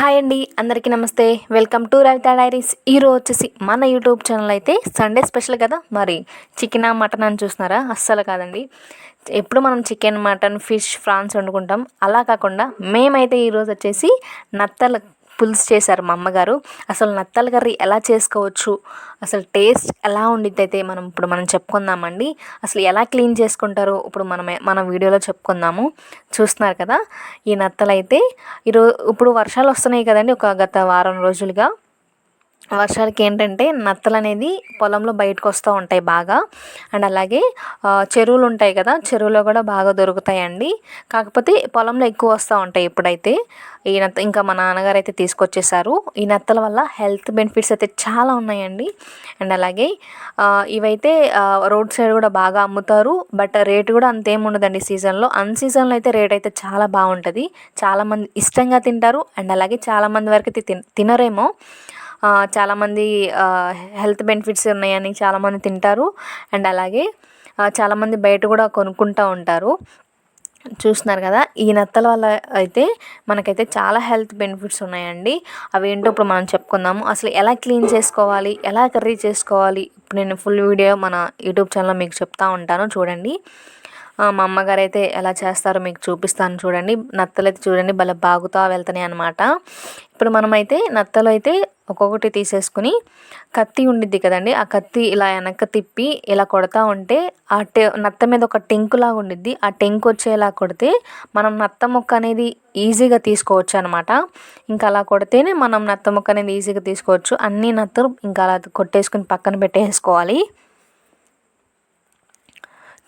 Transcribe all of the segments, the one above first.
Hi అండి అందరికీ నమస్తే. Welcome to Ravitha diaries. ఈరోజు వచ్చేసి మన యూట్యూబ్ ఛానల్ అయితే సండే స్పెషల్ కదా. మరి చికెన్ మటన్ అని చూస్తున్నారా? అస్సలు కాదండి. ఎప్పుడు మనం చికెన్ మటన్ ఫిష్ ఫ్రాన్స్ వండుకుంటాం. అలా కాకుండా మేమైతే ఈరోజు వచ్చేసి నత్తల పులుసు చేశారు మా అమ్మగారు. అసలు నత్తల కర్రీ ఎలా చేసుకోవచ్చు? అసలు టేస్ట్ ఎలా ఉండిద్ది అయితే మనం ఇప్పుడు మనం చెప్పుకుందామండి. అసలు ఎలా క్లీన్ చేసుకుంటారో? ఇప్పుడు మనమే మన వీడియోలో చెప్పుకుందాము. చూస్తున్నారు కదా? ఈ నత్తలు అయితే ఈరోజు ఇప్పుడు వర్షాలు వస్తున్నాయి కదండి ఒక గత వారం రోజులుగా. వర్షాలకి ఏంటంటే నత్తలు అనేది పొలంలో బయటకు వస్తూ ఉంటాయి బాగా. అండ్ అలాగే చెరువులు ఉంటాయి కదా చెరువులో కూడా బాగా దొరుకుతాయండి. కాకపోతే పొలంలో ఎక్కువ వస్తూ ఉంటాయి ఇప్పుడైతే. ఈ నత్త ఇంకా మా నాన్నగారు అయితే తీసుకొచ్చేసారు. ఈ నత్తల వల్ల హెల్త్ బెనిఫిట్స్ అయితే చాలా ఉన్నాయండి. అండ్ అలాగే ఇవైతే రోడ్ సైడ్ కూడా బాగా అమ్ముతారు. బట్ రేట్ కూడా అంతేం ఉండదండి సీజన్లో. అన్ సీజన్లో అయితే రేట్ అయితే చాలా బాగుంటుంది. చాలామంది ఇష్టంగా తింటారు. అండ్ అలాగే చాలామంది వరకు తినరేమో. చాలామంది హెల్త్ బెనిఫిట్స్ ఉన్నాయని చాలామంది తింటారు. అండ్ అలాగే చాలామంది బయట కూడా కొనుక్కుంటూ ఉంటారు. చూస్తున్నారు కదా ఈ నత్తల వల్ల అయితే మనకైతే చాలా హెల్త్ బెనిఫిట్స్ ఉన్నాయండి. అవి ఏంటో ఇప్పుడు మనం చెప్పుకుందాము అసలు ఎలా క్లీన్ చేసుకోవాలి? ఎలా కర్రీ చేసుకోవాలి? ఇప్పుడు నేను ఫుల్ వీడియో మన యూట్యూబ్ ఛానల్లో మీకు చెప్తా ఉంటాను. చూడండి. మా అమ్మగారు అయితే ఎలా చేస్తారో మీకు చూపిస్తాను చూడండి. నత్తలు అయితే చూడండి భలే బాగుతా వెళ్తున్నాయి అనమాట ఇప్పుడు మనమైతే నత్తలు అయితే ఒక్కొక్కటి తీసేసుకుని కత్తి ఉండిద్ది కదండి. ఆ కత్తి ఇలా వెనక తిప్పి ఇలా కొడతా ఉంటే ఆ టె నత్త మీద ఒక టెంకులాగా ఉండిద్ది. ఆ టెంకు వచ్చేలా కొడితే మనం నత్త ముక్క అనేది ఈజీగా తీసుకోవచ్చు అనమాట ఇంకా అలా కొడితేనే మనం నత్త ముక్క అనేది ఈజీగా తీసుకోవచ్చు. అన్ని నత్తలు ఇంకా అలా కొట్టేసుకుని పక్కన పెట్టేసుకోవాలి.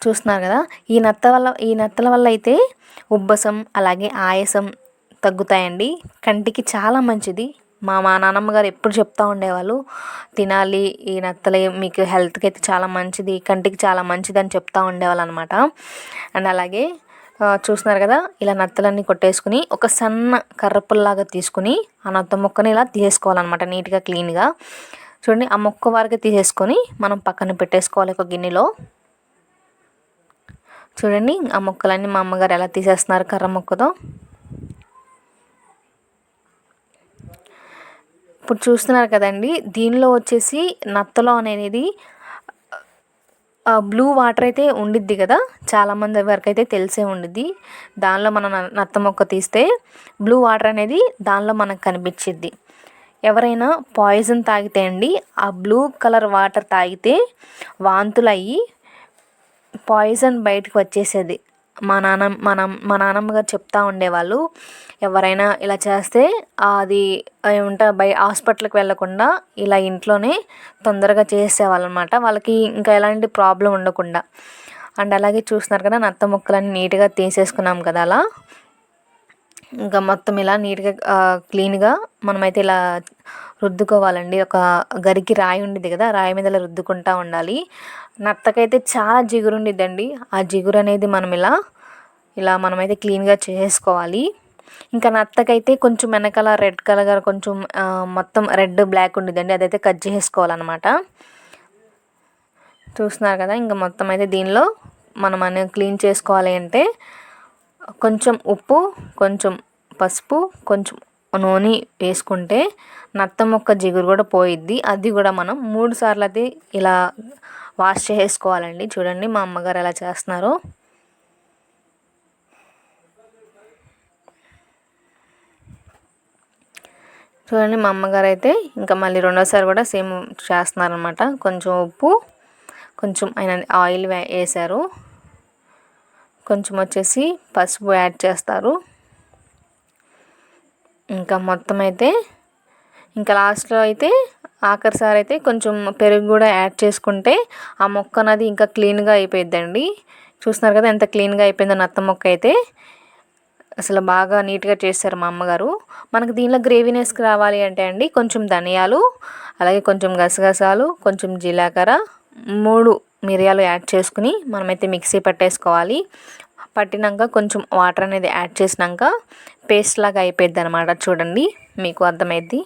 చూస్తున్నారు కదా ఈ నత్త వల్ల ఈ నత్తల వల్ల అయితే ఉబ్బసం అలాగే ఆయాసం తగ్గుతాయండి. కంటికి చాలా మంచిది. మా మా నాన్నమ్మ గారు ఎప్పుడు చెప్తూ ఉండేవాళ్ళు తినాలి ఈ నత్తలే మీకు హెల్త్కి అయితే చాలా మంచిది కంటికి చాలా మంచిది అని చెప్తూ ఉండేవాళ్ళు అనమాట అండ్ అలాగే చూస్తున్నారు కదా ఇలా నత్తలన్నీ కొట్టేసుకుని ఒక సన్న కర్రపుల్లాగా తీసుకుని ఆ నత్త మొక్కని ఇలా తీసేసుకోవాలన్నమాట నీట్గా క్లీన్గా. చూడండి ఆ మొక్క వరకు తీసేసుకొని మనం పక్కన పెట్టేసుకోవాలి ఒక గిన్నెలో. చూడండి ఆ మొక్కలన్నీ మా అమ్మగారు ఎలా తీసేస్తున్నారు కర్ర మొక్కతో. ఇప్పుడు చూస్తున్నారు కదండి దీనిలో వచ్చేసి నత్తలో అనేది బ్లూ వాటర్ అయితే ఉండిద్ది కదా చాలామంది వరకు అయితే తెలిసే ఉండిద్ది. దానిలో మనం నత్త మొక్క తీస్తే బ్లూ వాటర్ అనేది దానిలో మనకు కనిపించిద్ది. ఎవరైనా పాయిజన్ తాగితే అండి ఆ బ్లూ కలర్ వాటర్ తాగితే వాంతులు అయ్యి పాయిజన్ బయటకు వచ్చేసేది. మా నాన్న మనం మా నాన్నమ్మ గారు చెప్తా ఉండేవాళ్ళు ఎవరైనా ఇలా చేస్తే అది ఏమంటే బై హాస్పిటల్కి వెళ్ళకుండా ఇలా ఇంట్లోనే తొందరగా చేసేవాళ్ళు అనమాట వాళ్ళకి ఇంకా ఎలాంటి ప్రాబ్లం ఉండకుండా. అండ్ అలాగే చూస్తున్నారు కదా నత్త ముక్కలన్నీ నీట్గా తీసేసుకున్నాం కదా అలా. ఇంకా మొత్తం ఇలా నీట్గా క్లీన్గా మనమైతే ఇలా రుద్దుకోవాలండి. ఒక గరికి రాయి ఉండేది కదా రాయి మీద ఇలా రుద్దుకుంటూ ఉండాలి. నత్తకైతే చాలా జిగురు ఉండిద్దండి. ఆ జిగురు అనేది మనం ఇలా ఇలా మనమైతే క్లీన్గా చేసుకోవాలి. ఇంకా నత్తకైతే కొంచెం వెనకాల రెడ్ కలర్ కొంచెం మొత్తం రెడ్ బ్లాక్ ఉండిద్దండి. అదైతే కట్ చేసుకోవాలన్నమాట. చూస్తున్నారు కదా ఇంకా మొత్తం అయితే దీనిలో మనం అన్నీ క్లీన్ చేసుకోవాలి అంటే కొంచెం ఉప్పు కొంచెం పసుపు కొంచెం నూనె వేసుకుంటే నత్త మొక్క జిగురు కూడా పోయిద్ది. అది కూడా మనం మూడు సార్లు అది ఇలా వాష్ చేసుకోవాలండి. చూడండి మా అమ్మగారు ఎలా చేస్తున్నారో. చూడండి మా అమ్మగారు అయితే ఇంకా మళ్ళీ రెండోసారి కూడా సేమ్ చేస్తున్నారనమాట కొంచెం ఉప్పు కొంచెం ఆయన ఆయిల్ వేసారు కొంచెం వచ్చేసి పసుపు యాడ్ చేస్తారు. ఇంకా మొత్తం అయితే ఇంకా లాస్ట్లో అయితే ఆఖరిసారి అయితే కొంచెం పెరుగు కూడా యాడ్ చేసుకుంటే ఆ మొక్క అనేది ఇంకా క్లీన్గా అయిపోయిద్దండి. చూస్తున్నారు కదా ఎంత క్లీన్గా అయిపోయిందో నత్త మొక్క అయితే. అసలు బాగా నీట్గా చేస్తారు మా అమ్మగారు. మనకు దీనిలో గ్రేవీనెస్ రావాలి అంటే అండి కొంచెం ధనియాలు అలాగే కొంచెం గసగసాలు కొంచెం జీలకర్ర మూడు మిరియాలు యాడ్ చేసుకుని మనమైతే మిక్సీ పట్టేసుకోవాలి. పట్టినాక కొంచెం వాటర్ అనేది యాడ్ చేసినాక పేస్ట్ లాగా అయిపోయింది అనమాట చూడండి మీకు అర్థమైద్ది.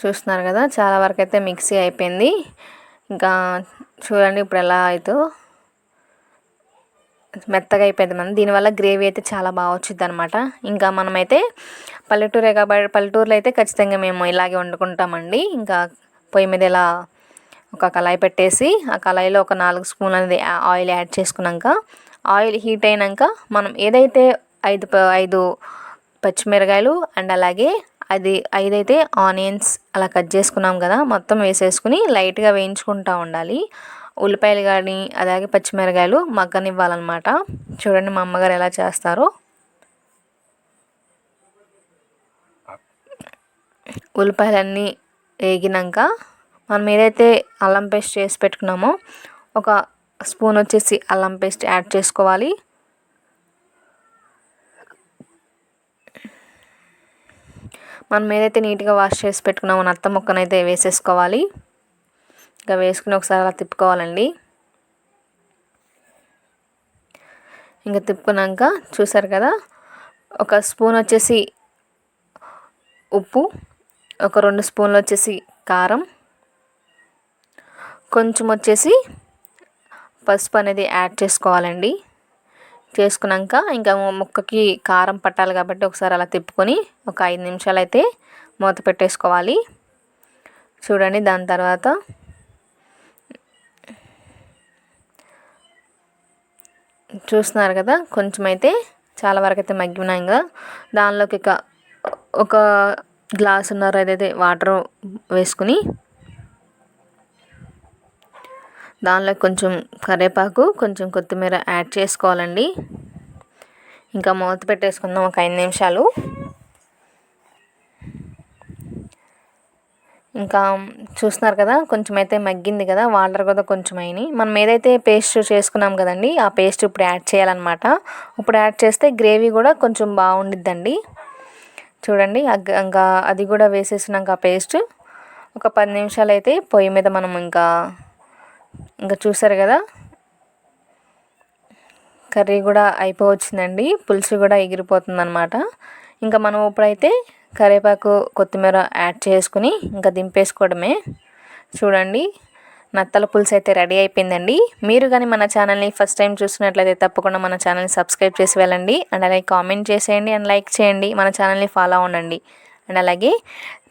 చూస్తున్నారు కదా చాలా వరకు అయితే మిక్సీ అయిపోయింది. ఇంకా చూడండి ఇప్పుడు ఎలా అవుతుందో మెత్తగా అయిపోయింది మనం. దీనివల్ల గ్రేవీ అయితే చాలా బాగా వచ్చింది అనమాట ఇంకా మనమైతే పల్లెటూరే కాబట్టి పల్లెటూరులో అయితే ఖచ్చితంగా మేము ఇలాగే వండుకుంటామండి. ఇంకా పొయ్యి మీద ఇలా ఒక కళాయి పెట్టేసి ఆ కళాయిలో ఒక నాలుగు స్పూన్ అనేది ఆయిల్ యాడ్ చేసుకున్నాక ఆయిల్ హీట్ అయినాక మనం ఏదైతే ఐదు ఐదు పచ్చిమిరకాయలు అండ్ అలాగే అది ఐదైతే ఆనియన్స్ అలా కట్ చేసుకున్నాం కదా మొత్తం వేసేసుకుని లైట్గా వేయించుకుంటూ ఉండాలి. ఉల్లిపాయలు కానీ అలాగే పచ్చిమిరకాయలు మగ్గనివ్వాలన్నమాట. చూడండి మా అమ్మగారు ఎలా చేస్తారో. ఉల్లిపాయలన్నీ వేగినాక మనం ఏదైతే అల్లం పేస్ట్ చేసి పెట్టుకున్నామో ఒక స్పూన్ వచ్చేసి అల్లం పేస్ట్ యాడ్ చేసుకోవాలి. మనం ఏదైతే నీట్గా వాష్ చేసి పెట్టుకున్నామో నత్త ముక్కనైతే వేసేసుకోవాలి. ఇంకా వేసుకుని ఒకసారి అలా తిప్పుకోవాలండి. ఇంకా తిప్పుకున్నాక చూసారు కదా ఒక స్పూన్ వచ్చేసి ఉప్పు ఒక రెండు స్పూన్లు వచ్చేసి కారం కొంచెం వచ్చేసి పసుపు అనేది యాడ్ చేసుకోవాలండి. చేసుకున్నాక ఇంకా ముక్కకి కారం పట్టాలి కాబట్టి ఒకసారి అలా తిప్పుకొని ఒక ఐదు నిమిషాలు అయితే మూత పెట్టేసుకోవాలి. చూడండి దాని తర్వాత చూస్తున్నారు కదా కొంచెం అయితే చాలా వరకు అయితే మగ్గినాయి కదా దానిలోకి ఇక ఒక గ్లాస్ ఉన్నారు ఏదైతే వాటర్ వేసుకుని దానిలో కొంచెం కరివేపాకు కొంచెం కొత్తిమీర యాడ్ చేసుకోవాలండి. ఇంకా మూత పెట్టేసుకుందాం ఒక ఐదు నిమిషాలు. ఇంకా చూస్తున్నారు కదా కొంచెం అయితే మగ్గింది కదా వాటర్ కూడా కొంచెం అయినాయి. మనం ఏదైతే పేస్ట్ చేసుకున్నాం కదండి ఆ పేస్ట్ ఇప్పుడు యాడ్ చేయాలన్నమాట. ఇప్పుడు యాడ్ చేస్తే గ్రేవీ కూడా కొంచెం బాగుండిద్దండి. చూడండి ఇంకా అది కూడా వేసేసినాక ఆ పేస్ట్. ఒక పది నిమిషాలు అయితే పొయ్యి మీద మనం ఇంకా ఇంకా చూసారు కదా? కర్రీ కూడా అయిపోవచ్చిందండి. పులుసు కూడా ఎగిరిపోతుంది అనమాట ఇంకా మనం ఇప్పుడైతే కరివేపాకు కొత్తిమీర యాడ్ చేసుకుని ఇంకా దింపేసుకోవడమే. చూడండి నత్తల పులుసు అయితే రెడీ అయిపోయిందండి. మీరు కానీ మన ఛానల్ని ఫస్ట్ టైం చూసినట్లయితే తప్పకుండా మన ఛానల్ని సబ్స్క్రైబ్ చేసి వెళ్ళండి. అండ్ అలాగే కామెంట్ చేసేయండి అండ్ లైక్ చేయండి. మన ఛానల్ని ఫాలో అవ్వండి. అండ్ అలాగే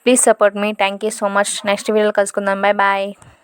please support me. Thank you so much. Next వీడియోలో కలుసుకుందాం. Bye bye.